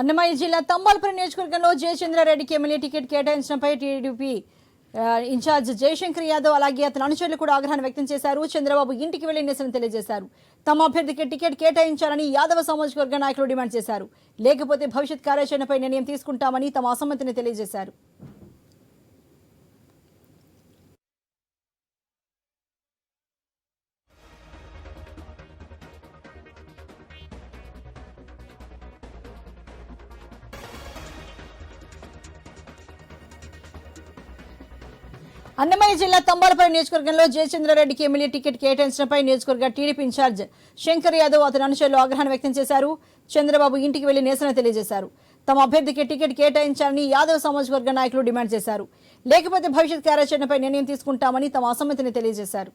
అన్నమయ్య జిల్లా తంబాలపురం నియోజకవర్గంలో జయచంద్రారెడ్డికి ఎమ్మెల్యే టికెట్ కేటాయించడంపై టీడీపీ ఇన్ఛార్జ్ జయశంకర్ యాదవ్ అలాగే అతని అనుచరులు కూడా ఆగ్రహాన్ని వ్యక్తం చేశారు. చంద్రబాబు ఇంటికి వెళ్ళి నిరసన తెలియజేశారు. తమ అభ్యర్థికి టికెట్ కేటాయించాలని యాదవ సామాజిక వర్గ నాయకులు డిమాండ్ చేశారు. లేకపోతే భవిష్యత్ కార్యాచరణపై నిర్ణయం తీసుకుంటామని తమ అసమ్మతిని తెలియజేశారు. అన్నమయ్య జిల్లా తంబాలపల్లి నియోజకవర్గంలో జయచంద్రారెడ్డికి ఎమ్మెల్యే టికెట్ కేటాయించడంపై నియోజకవర్గ టీడీపీ ఇన్ఛార్జ్ శంకర్ యాదవ్ అతని అనుచరులు ఆగ్రహం వ్యక్తం చేశారు. చంద్రబాబు ఇంటికి వెళ్ళి నిరసన తెలియజేశారు. తమ అభ్యర్థికి టికెట్ కేటాయించాలని యాదవ్ సామాజిక వర్గ నాయకులు డిమాండ్ చేశారు. లేకపోతే భవిష్యత్ కార్యాచరణపై నిర్ణయం తీసుకుంటామని తమ అసమ్మతిని తెలియజేశారు.